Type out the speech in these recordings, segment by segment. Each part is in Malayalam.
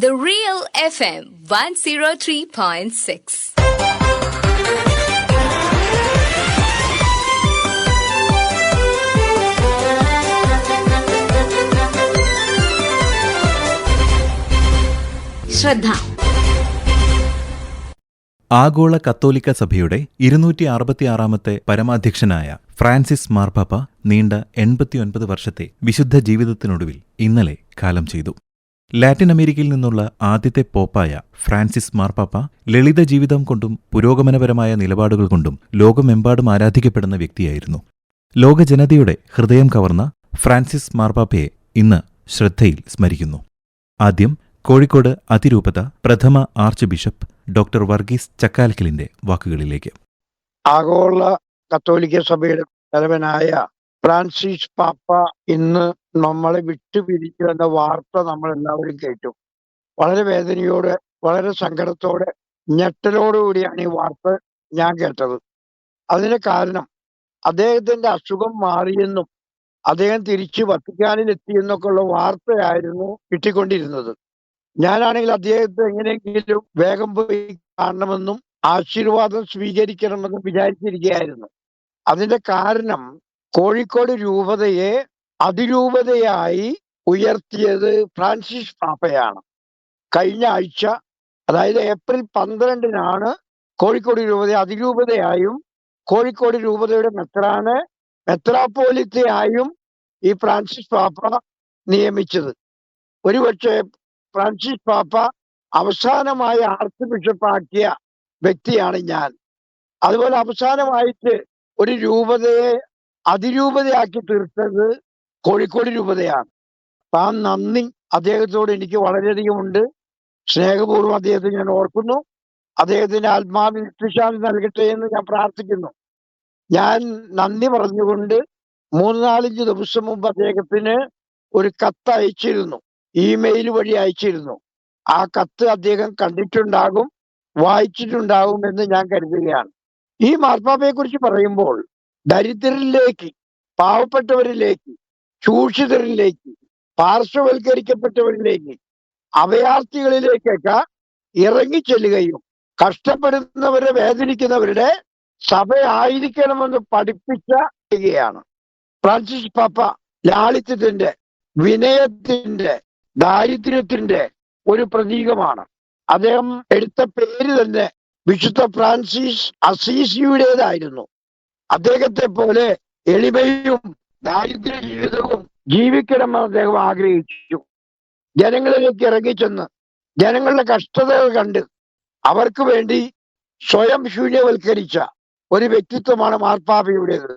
The Real FM 103.6. ശ്രദ്ധ ആഗോള കത്തോലിക്ക സഭയുടെ ഇരുന്നൂറ്റി അറുപത്തിയാറാമത്തെ പരമാധ്യക്ഷനായ ഫ്രാൻസിസ് മാർപ്പാപ്പ നീണ്ട എൺപത്തിയൊൻപത് വർഷത്തെ വിശുദ്ധ ജീവിതത്തിനൊടുവിൽ ഇന്നലെ കാലം ചെയ്തു ലാറ്റിൻ അമേരിക്കയിൽ നിന്നുള്ള ആദ്യത്തെ പോപ്പായ ഫ്രാൻസിസ് മാർപ്പാപ്പ ലളിത ജീവിതം കൊണ്ടും പുരോഗമനപരമായ നിലപാടുകൾ കൊണ്ടും ലോകമെമ്പാടും ആരാധിക്കപ്പെടുന്ന വ്യക്തിയായിരുന്നു. ലോക ജനതയുടെ ഹൃദയം കവർന്ന ഫ്രാൻസിസ് മാർപ്പാപ്പയെ ഇന്ന് ശ്രദ്ധയിൽ സ്മരിക്കുന്നു. ആദ്യം കോഴിക്കോട് അതിരൂപത പ്രഥമ ആർച്ച് ബിഷപ്പ് ഡോക്ടർ വർഗീസ് ചക്കാലക്കലിന്റെ വാക്കുകളിലേക്ക്. ആഗോള കത്തോലിക്ക സഭയുടെ തലവനായ ഫ്രാൻസിസ് പാപ്പ ഇന്ന് നമ്മളെ വിട്ടുപിരിച്ചു എന്ന വാർത്ത നമ്മൾ എല്ലാവരും കേട്ടു. വളരെ വേദനയോടെ വളരെ സങ്കടത്തോടെ ഞെട്ടലോടുകൂടിയാണ് ഈ വാർത്ത ഞാൻ കേട്ടത്. അതിന് കാരണം അദ്ദേഹത്തിന്റെ അസുഖം മാറിയെന്നും അദ്ദേഹം തിരിച്ച് വത്തിക്കാനിൽ എത്തിയെന്നൊക്കെ ഉള്ള വാർത്തയായിരുന്നു കിട്ടിക്കൊണ്ടിരുന്നത്. ഞാനാണെങ്കിൽ അദ്ദേഹത്തെ എങ്ങനെയെങ്കിലും വേഗം പോയി കാണണമെന്നും ആശീർവാദം സ്വീകരിക്കണമെന്നും വിചാരിച്ചിരിക്കുകയായിരുന്നു. അതിന്റെ കാരണം കോഴിക്കോട് രൂപതയെ അതിരൂപതയായി ഉയർത്തിയത് ഫ്രാൻസിസ് പാപ്പയാണ്. കഴിഞ്ഞ ആഴ്ച അതായത് ഏപ്രിൽ പന്ത്രണ്ടിനാണ് കോഴിക്കോട് രൂപത അതിരൂപതയായും കോഴിക്കോട് രൂപതയുടെ മെത്രാന് മെത്രാപ്പോലിത്തയായും ഈ ഫ്രാൻസിസ് പാപ്പ നിയമിച്ചത്. ഒരുപക്ഷെ ഫ്രാൻസിസ് പാപ്പ അവസാനമായി ആർച്ച് ബിഷപ്പാക്കിയ വ്യക്തിയാണ് ഞാൻ. അതുപോലെ അവസാനമായിട്ട് ഒരു രൂപതയെ അതിരൂപതയാക്കി തീർത്തത് കോഴിക്കോട് രൂപതയാണ്. താൻ നന്ദി. അദ്ദേഹത്തോട് എനിക്ക് വളരെയധികം ഉണ്ട്. സ്നേഹപൂർവം അദ്ദേഹത്തെ ഞാൻ ഓർക്കുന്നു. അദ്ദേഹത്തിന്റെ ആത്മാവിന് നിത്യശാന്തി നൽകട്ടെ എന്ന് ഞാൻ പ്രാർത്ഥിക്കുന്നു. ഞാൻ നന്ദി പറഞ്ഞുകൊണ്ട് മൂന്ന് നാലഞ്ച് ദിവസം മുമ്പ് അദ്ദേഹത്തിന് ഒരു കത്ത് അയച്ചിരുന്നു. ഇമെയിൽ വഴി അയച്ചിരുന്നു. ആ കത്ത് അദ്ദേഹം കണ്ടിട്ടുണ്ടാകും വായിച്ചിട്ടുണ്ടാകും എന്ന് ഞാൻ കരുതുകയാണ്. ഈ മാർപ്പാപ്പയെ കുറിച്ച് പറയുമ്പോൾ ദരിദ്രരിലേക്ക് പാവപ്പെട്ടവരിലേക്ക് ചൂഷിതരിലേക്ക് പാർശ്വവൽക്കരിക്കപ്പെട്ടവരിലേക്ക് അഭയാർത്ഥികളിലേക്കൊക്കെ ഇറങ്ങിച്ചെല്ലുകയും കഷ്ടപ്പെടുന്നവരെ വേദനിക്കുന്നവരുടെ സഭയായിരിക്കണമെന്ന് പഠിപ്പിച്ച യാണ് ഫ്രാൻസിസ് പാപ്പ ലാളിത്യത്തിന്റെ വിനയത്തിന്റെ ദാരിദ്ര്യത്തിന്റെ ഒരു പ്രതീകമാണ്. അദ്ദേഹം എടുത്ത പേര് തന്നെ വിശുദ്ധ ഫ്രാൻസിസ് അസീസിയുടേതായിരുന്നു. അദ്ദേഹത്തെ പോലെ എളിമയും ദാരിദ്ര്യ ജീവിതവും ജീവിക്കണമെന്ന് അദ്ദേഹം ആഗ്രഹിച്ചു. ജനങ്ങളിലേക്ക് ഇറങ്ങിച്ചെന്ന് ജനങ്ങളുടെ കഷ്ടതകൾ കണ്ട് അവർക്ക് വേണ്ടി സ്വയം ശൂന്യവൽക്കരിച്ച ഒരു വ്യക്തിത്വമാണ് മാർപ്പാപ്പയുടേത്.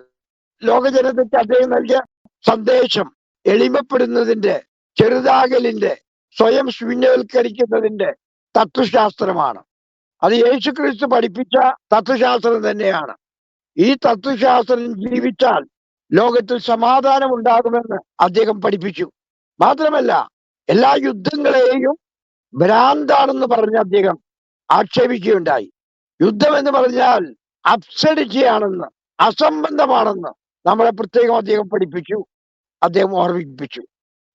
ലോകജനതയ്ക്ക് അദ്ദേഹം നൽകിയ സന്ദേശം എളിമപ്പെടുന്നതിന്റെ ചെറുതാകലിന്റെ സ്വയം ശൂന്യവൽക്കരിക്കുന്നതിന്റെ തത്വശാസ്ത്രമാണ്. അത് യേശുക്രിസ്തു പഠിപ്പിച്ച തത്വശാസ്ത്രം തന്നെയാണ്. ഈ തത്വശാസ്ത്രം ജീവിച്ചാൽ ലോകത്തിൽ സമാധാനം ഉണ്ടാകുമെന്ന് അദ്ദേഹം പഠിപ്പിച്ചു. മാത്രമല്ല എല്ലാ യുദ്ധങ്ങളെയും ഭ്രാന്താണെന്ന് പറഞ്ഞ് അദ്ദേഹം ആക്ഷേപിക്കുകയുണ്ടായി. യുദ്ധം എന്ന് പറഞ്ഞാൽ അപ്സഡിറ്റിയാണെന്ന് അസംബന്ധമാണെന്ന് നമ്മളെ പ്രത്യേകം അദ്ദേഹം പഠിപ്പിച്ചു അദ്ദേഹം ഓർമ്മിപ്പിച്ചു.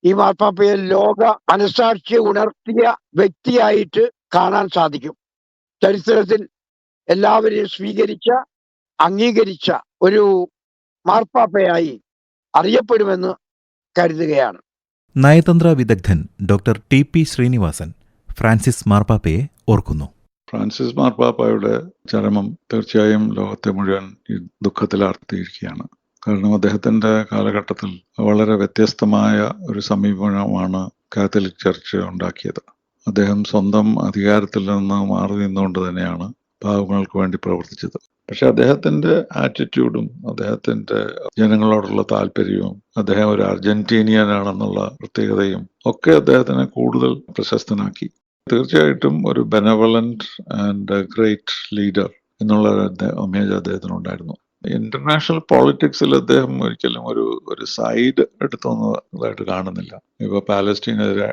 ഈ മാർപ്പാപ്പയെ ലോക മനസാക്ഷിയെ ഉണർത്തിയ വ്യക്തിയായിട്ട് കാണാൻ സാധിക്കും. ചരിത്രത്തിൽ എല്ലാവരെയും സ്വീകരിച്ച അംഗീകരിച്ച ഒരു മാർപ്പാപ്പയായി അറിയപ്പെടുമെന്ന് കരുതുകയാണ്. നയതന്ത്ര വിദഗ്ധൻ doctor T P Sreenivasan Francis മാർപ്പാപ്പയെ ഓർക്കുന്നു. ഫ്രാൻസിസ് മാർപ്പാപ്പയുടെ ചരമം തീർച്ചയായും ലോകത്തെ മുഴുവൻ ഈ ദുഃഖത്തിലാർത്തിയിരിക്കുകയാണ് കാരണം അദ്ദേഹത്തിന്റെ കാലഘട്ടത്തിൽ വളരെ വ്യത്യസ്തമായ ഒരു സമീപനമാണ് കാത്തലിക് ചർച്ച് ഉണ്ടാക്കിയത്. അദ്ദേഹം സ്വന്തം അധികാരത്തിൽ നിന്ന് മാറി നിന്നുകൊണ്ട് തന്നെയാണ് പാവങ്ങൾക്ക് വേണ്ടി പ്രവർത്തിച്ചത്. പക്ഷെ അദ്ദേഹത്തിന്റെ ആറ്റിറ്റ്യൂഡും അദ്ദേഹത്തിന്റെ ജനങ്ങളോടുള്ള താല്പര്യവും അദ്ദേഹം ഒരു അർജന്റീനിയനാണെന്നുള്ള പ്രത്യേകതയും ഒക്കെ അദ്ദേഹത്തിനെ കൂടുതൽ പ്രശസ്തനാക്കി. തീർച്ചയായിട്ടും ഒരു ബെനവലന്റ് ആൻഡ് ഗ്രേറ്റ് ലീഡർ എന്നുള്ള ഇമേജ് അദ്ദേഹത്തിനുണ്ടായിരുന്നു. ഇന്റർനാഷണൽ പോളിറ്റിക്സിൽ അദ്ദേഹം ഒരിക്കലും ഒരു ഒരു സൈഡ് എടുത്തുന്നതായിട്ട് കാണുന്നില്ല. ഇപ്പൊ പാലസ്റ്റീനെതിരെ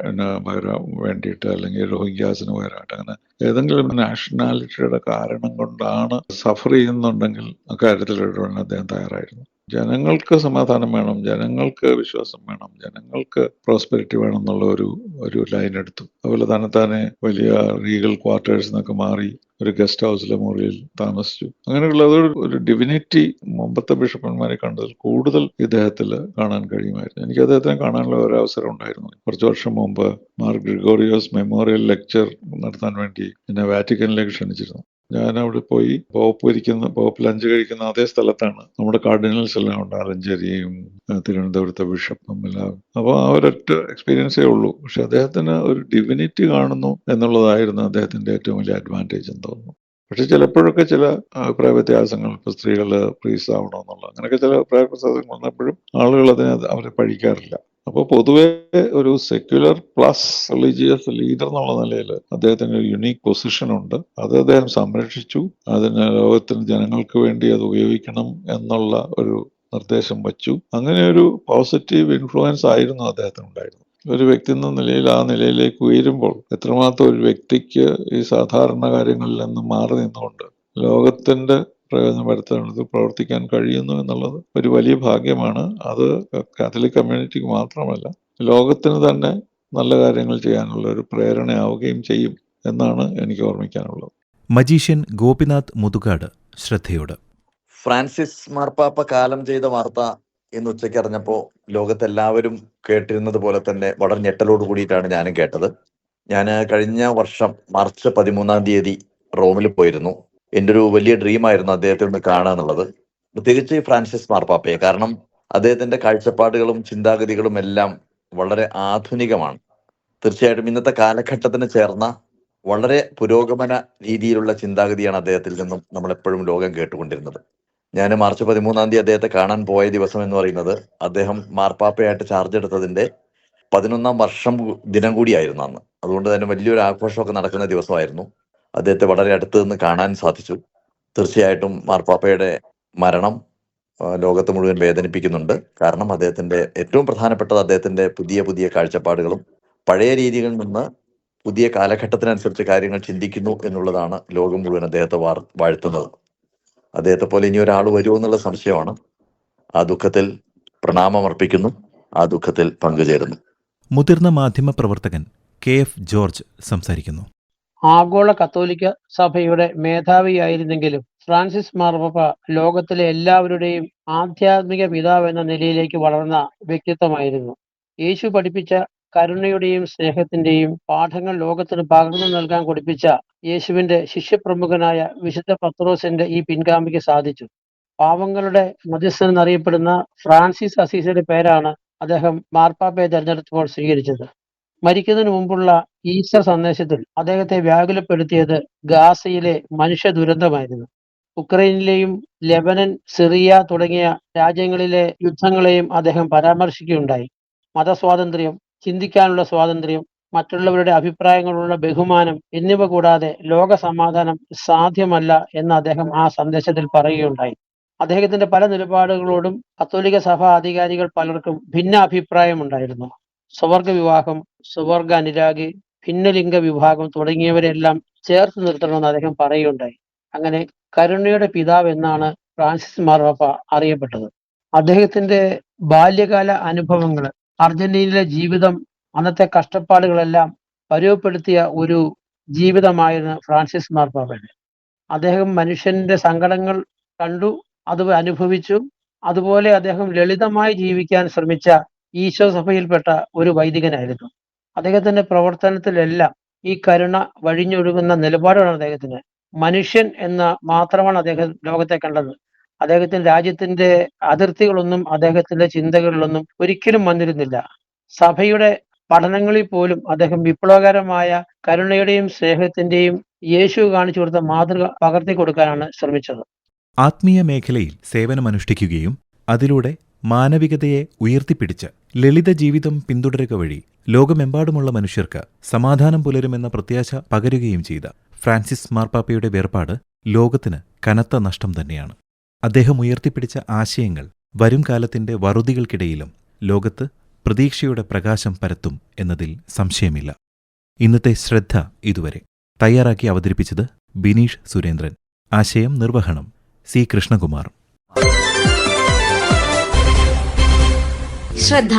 വേണ്ടിയിട്ട് അല്ലെങ്കിൽ റോഹിങ്ക്യാസിന് പകരമായിട്ട് അങ്ങനെ ഏതെങ്കിലും നാഷണാലിറ്റിയുടെ കാരണം കൊണ്ടാണ് സഫർ ചെയ്യുന്നുണ്ടെങ്കിൽ അക്കാര്യത്തിൽ ഇടപെടാൻ അദ്ദേഹം തയ്യാറായിരുന്നു. ജനങ്ങൾക്ക് സമാധാനം വേണം ജനങ്ങൾക്ക് വിശ്വാസം വേണം ജനങ്ങൾക്ക് പ്രോസ്പെരിറ്റി വേണം എന്നുള്ള ഒരു ഒരു ലൈൻ എടുത്തു. അതുപോലെ തന്നെ തന്നെ വലിയ റീഗൽ ക്വാർട്ടേഴ്സ് എന്നൊക്കെ മാറി ഒരു ഗസ്റ്റ് ഹൗസിലെ മുറിയിൽ താമസിച്ചു. അങ്ങനെയുള്ള അതൊരു ഒരു ഡിവിനിറ്റി മുമ്പത്തെ ബിഷപ്പന്മാരെ കണ്ടതിൽ കൂടുതൽ ഇദ്ദേഹത്തിൽ കാണാൻ കഴിയുമായിരുന്നു. എനിക്ക് അദ്ദേഹത്തിനെ കാണാനുള്ള ഒരു അവസരം ഉണ്ടായിരുന്നു. കുറച്ച് വർഷം മുമ്പ് മാർ ഗ്രിഗോറിയോസ് മെമ്മോറിയൽ ലെക്ചർ നടത്താൻ വേണ്ടി എന്നെ വാറ്റിക്കനിലേക്ക് ക്ഷണിച്ചിരുന്നു. ഞാൻ അവിടെ പോയി പോപ്പ് ഇരിക്കുന്ന പോപ്പ് ലഞ്ച് കഴിക്കുന്ന അതേ സ്ഥലത്താണ്. നമ്മുടെ കാർഡിനൽസ് എല്ലാം ഉണ്ട് ആലഞ്ചേരിയും തിരുവനന്തപുരത്തെ ബിഷപ്പും എല്ലാം. അപ്പോൾ ആ ഒരൊറ്റ എക്സ്പീരിയൻസേ ഉള്ളൂ. പക്ഷെ അദ്ദേഹത്തിന് ഒരു ഡിവിനിറ്റി കാണുന്നു എന്നുള്ളതായിരുന്നു അദ്ദേഹത്തിന്റെ ഏറ്റവും വലിയ അഡ്വാന്റേജ് എന്ന് തോന്നുന്നു. പക്ഷെ ചിലപ്പോഴൊക്കെ ചില അഭിപ്രായ വ്യത്യാസങ്ങൾ ഇപ്പൊ സ്ത്രീകൾ പ്രീസ് ആവണമെന്നുള്ള അങ്ങനെയൊക്കെ ചില അഭിപ്രായ വ്യത്യാസങ്ങൾ വന്നപ്പോഴും ആളുകൾ അതിനെ അവരെ പഠിക്കാറില്ല. അപ്പോൾ പൊതുവെ ഒരു സെക്യുലർ പ്ലസ് റിലീജിയസ് ലീഡർ എന്നുള്ള നിലയിൽ അദ്ദേഹത്തിന് ഒരു യുണീക്ക് പൊസിഷൻ ഉണ്ട്. അത് അദ്ദേഹം സംരക്ഷിച്ചു. അതിന് ലോകത്തിന് ജനങ്ങൾക്ക് വേണ്ടി അത് ഉപയോഗിക്കണം എന്നുള്ള ഒരു നിർദ്ദേശം വച്ചു. അങ്ങനെ ഒരു പോസിറ്റീവ് ഇൻഫ്ലുവൻസ് ആയിരുന്നു അദ്ദേഹത്തിന് ഉണ്ടായിരുന്നു ഒരു വ്യക്തി എന്ന നിലയിൽ ആ നിലയിലേക്ക് ഉയരുമ്പോൾ എത്രമാത്രം ഒരു വ്യക്തിക്ക് ഈ സാധാരണ കാര്യങ്ങളിൽ നിന്ന് മാറി നിന്നുകൊണ്ട് ലോകത്തിന്റെ പ്രയോജനപ്പെടുത്തുന്നത് പ്രവർത്തിക്കാൻ കഴിയുന്നു എന്നുള്ളത് ഒരു വലിയ ഭാഗ്യമാണ്. അത് കാത്തലിക് കമ്മ്യൂണിറ്റിക്ക് മാത്രമല്ല ലോകത്തിന് തന്നെ നല്ല കാര്യങ്ങൾ ചെയ്യാനുള്ള ഒരു പ്രേരണയാവുകയും ചെയ്യും എന്നാണ് എനിക്ക് ഓർമ്മിക്കാനുള്ളത്. മജീഷ്യൻ ഗോപിനാഥ് മുതുകാട് ശ്രദ്ധയോട്. ഫ്രാൻസിസ് മാർപ്പാപ്പ കാലം ചെയ്ത വാർത്ത ഇന്ന് ഉച്ചയ്ക്ക് അറിഞ്ഞപ്പോൾ ലോകത്തെല്ലാവരും കേട്ടിരുന്നത് പോലെ തന്നെ വളരെ ഞെട്ടലോട് കൂടിയിട്ടാണ് ഞാനും കേട്ടത്. ഞാൻ കഴിഞ്ഞ വർഷം മാർച്ച് പതിമൂന്നാം തീയതി റോമിൽ പോയിരുന്നു. എന്റെ ഒരു വലിയ ഡ്രീമായിരുന്നു അദ്ദേഹത്തെ ഒന്ന് കാണുക എന്നുള്ളത് പ്രത്യേകിച്ച് ഫ്രാൻസിസ് മാർപ്പാപ്പയെ. കാരണം അദ്ദേഹത്തിന്റെ കാഴ്ചപ്പാടുകളും ചിന്താഗതികളും എല്ലാം വളരെ ആധുനികമാണ്. തീർച്ചയായിട്ടും ഇന്നത്തെ കാലഘട്ടത്തിന് ചേർന്ന വളരെ പുരോഗമന രീതിയിലുള്ള ചിന്താഗതിയാണ് അദ്ദേഹത്തിൽ നിന്നും നമ്മളെപ്പോഴും ലോകം കേട്ടുകൊണ്ടിരുന്നത്. ഞാൻ മാർച്ച് പതിമൂന്നാം തീയതി അദ്ദേഹത്തെ കാണാൻ പോയ ദിവസം എന്ന് പറയുന്നത് അദ്ദേഹം മാർപ്പാപ്പയായിട്ട് ചാർജ് എടുത്തതിന്റെ പതിനൊന്നാം വർഷം ദിനം കൂടിയായിരുന്നു അന്ന്. അതുകൊണ്ട് തന്നെ വലിയൊരു ആഘോഷമൊക്കെ നടക്കുന്ന ദിവസമായിരുന്നു. അദ്ദേഹത്തെ വളരെ അടുത്ത് നിന്ന് കാണാൻ സാധിച്ചു. തീർച്ചയായിട്ടും മാർപ്പാപ്പയുടെ മരണം ലോകത്ത് മുഴുവൻ വേദനിപ്പിക്കുന്നുണ്ട്. കാരണം അദ്ദേഹത്തിന്റെ ഏറ്റവും പ്രധാനപ്പെട്ടത് അദ്ദേഹത്തിന്റെ പുതിയ പുതിയ കാഴ്ചപ്പാടുകളും പഴയ രീതികളിൽ നിന്ന് പുതിയ കാലഘട്ടത്തിനനുസരിച്ച് കാര്യങ്ങൾ ചിന്തിക്കുന്നു എന്നുള്ളതാണ് ലോകം മുഴുവൻ അദ്ദേഹത്തെ വാർ വാഴ്ത്തുന്നത്. അദ്ദേഹത്തെ പോലെ ഇനി ഒരാൾ വരുമോ എന്നുള്ള സംശയമാണ്. ആ ദുഃഖത്തിൽ പ്രണാമമർപ്പിക്കുന്നു ആ ദുഃഖത്തിൽ പങ്കുചേരുന്നു. മുതിർന്ന മാധ്യമ പ്രവർത്തകൻ കെ എഫ് ജോർജ് സംസാരിക്കുന്നു. ആഗോള കത്തോലിക്ക സഭയുടെ മേധാവിയായിരുന്നെങ്കിലും ഫ്രാൻസിസ് മാർപ്പാപ്പ ലോകത്തിലെ എല്ലാവരുടെയും ആധ്യാത്മിക പിതാവ് എന്ന നിലയിലേക്ക് വളർന്ന വ്യക്തിത്വമായിരുന്നു. യേശു പഠിപ്പിച്ച കരുണയുടെയും സ്നേഹത്തിന്റെയും പാഠങ്ങൾ ലോകത്തിന് പകർന്നു നൽകാൻ പഠിപ്പിച്ച യേശുവിന്റെ ശിഷ്യപ്രമുഖനായ വിശുദ്ധ പത്രോസിന്റെ ഈ പിൻഗാമിക്ക് സാധിച്ചു. പാവങ്ങളുടെ മധ്യസ്ഥൻ എന്നറിയപ്പെടുന്ന ഫ്രാൻസിസ് അസീസയുടെ പേരാണ് അദ്ദേഹം മാർപ്പാപ്പയെ തെരഞ്ഞെടുത്തപ്പോൾ സ്വീകരിച്ചത്. മരിക്കുന്നതിന് മുമ്പുള്ള ഈസ്റ്റർ സന്ദേശത്തിൽ അദ്ദേഹത്തെ വ്യാകുലപ്പെടുത്തിയത് ഗാസയിലെ മനുഷ്യ ദുരന്തമായിരുന്നു. ഉക്രൈനിലെയും ലെബനൻ സിറിയ തുടങ്ങിയ രാജ്യങ്ങളിലെ യുദ്ധങ്ങളെയും അദ്ദേഹം പരാമർശിക്കുകയുണ്ടായി. മതസ്വാതന്ത്ര്യം ചിന്തിക്കാനുള്ള സ്വാതന്ത്ര്യം മറ്റുള്ളവരുടെ അഭിപ്രായങ്ങളുള്ള ബഹുമാനം എന്നിവ കൂടാതെ ലോക സമാധാനം സാധ്യമല്ല എന്ന് അദ്ദേഹം ആ സന്ദേശത്തിൽ പറയുകയുണ്ടായി. അദ്ദേഹത്തിന്റെ പല നിലപാടുകളോടും കത്തോലിക സഭാ അധികാരികൾ പലർക്കും ഭിന്ന അഭിപ്രായമുണ്ടായിരുന്നു സ്വവർഗ വിവാഹം സ്വവർഗ അനുരാഗി ഭിന്നലിംഗ വിഭാഗം തുടങ്ങിയവരെല്ലാം ചേർത്ത് നിർത്തണമെന്ന് അദ്ദേഹം പറയുകയുണ്ടായി. അങ്ങനെ കരുണയുടെ പിതാവ് എന്നാണ് ഫ്രാൻസിസ് മാർവാപ്പ അറിയപ്പെട്ടത്. അദ്ദേഹത്തിന്റെ ബാല്യകാല അനുഭവങ്ങൾ അർജന്റീനയിലെ ജീവിതം അന്നത്തെ കഷ്ടപ്പാടുകളെല്ലാം പരുവപ്പെടുത്തിയ ഒരു ജീവിതമായിരുന്നു ഫ്രാൻസിസ് മാർപ്പാപ്പയുടെ അദ്ദേഹം മനുഷ്യന്റെ സങ്കടങ്ങൾ കണ്ടു അത് അനുഭവിച്ചു. അതുപോലെ അദ്ദേഹം ലളിതമായി ജീവിക്കാൻ ശ്രമിച്ച ഈശോ സഭയിൽപ്പെട്ട ഒരു വൈദികനായിരുന്നു. അദ്ദേഹത്തിന്റെ പ്രവർത്തനത്തിലെല്ലാം ഈ കരുണ വഴിഞ്ഞൊഴുകുന്ന നിലപാടാണ് അദ്ദേഹത്തിന്. മനുഷ്യൻ എന്ന മാത്രമാണ് അദ്ദേഹം ലോകത്തെ കണ്ടത്. അദ്ദേഹത്തിന്റെ രാജ്യത്തിന്റെ അതിർത്തികളൊന്നും അദ്ദേഹത്തിന്റെ ചിന്തകളിലൊന്നും ഒരിക്കലും വന്നിരുന്നില്ല. സഭയുടെ പഠനങ്ങളിൽ പോലും അദ്ദേഹം വിപ്ലവകരമായ കരുണയുടെയും സ്നേഹത്തിന്റെയും യേശു കാണിച്ചു കൊടുത്ത മാതൃക പകർത്തി കൊടുക്കാനാണ് ശ്രമിച്ചത്. ആത്മീയ മേഖലയിൽ സേവനമനുഷ്ഠിക്കുകയും അതിലൂടെ മാനവികതയെ ഉയർത്തിപ്പിടിച്ച് ലളിത ജീവിതം പിന്തുടരുക വഴി ലോകമെമ്പാടുമുള്ള മനുഷ്യർക്ക് സമാധാനം പുലരുമെന്ന പ്രത്യാശ പകരുകയും ചെയ്ത ഫ്രാൻസിസ് മാർപ്പാപ്പയുടെ വേർപാട് ലോകത്തിന് കനത്ത നഷ്ടം തന്നെയാണ്. അദ്ദേഹം ഉയർത്തിപ്പിടിച്ച ആശയങ്ങൾ വരും കാലത്തിന്റെ വറുതികൾക്കിടയിലും ലോകത്ത് പ്രതീക്ഷയുടെ പ്രകാശം പരത്തും എന്നതിൽ സംശയമില്ല. ഇന്നത്തെ ശ്രദ്ധ ഇതുവരെ. തയ്യാറാക്കി അവതരിപ്പിച്ചത് ബിനീഷ് സുരേന്ദ്രൻ. ആശയം നിർവഹണം സി കൃഷ്ണകുമാർ. ശ്രദ്ധ